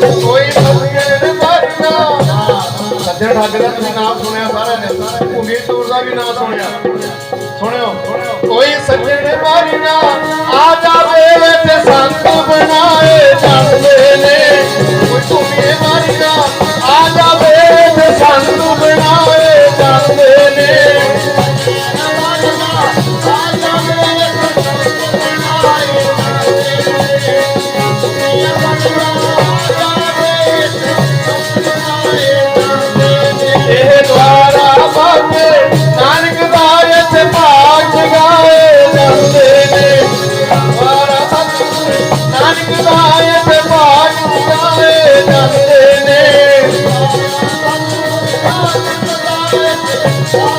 ਕੋਈ ਦਾ ਸੁਣਿਆ ਸਾਰਿਆਂ ਨੇ। ਭੂਮੀ ਵੀ ਨਾਮ ਸੁਣਿਆ। ਸੁਣਿਓ। ਕੋਈ ਸੱਜਣ ਮਰਨਾ ਆ ਜਾਵੇ ਤੇ ਸੰਗ Oh,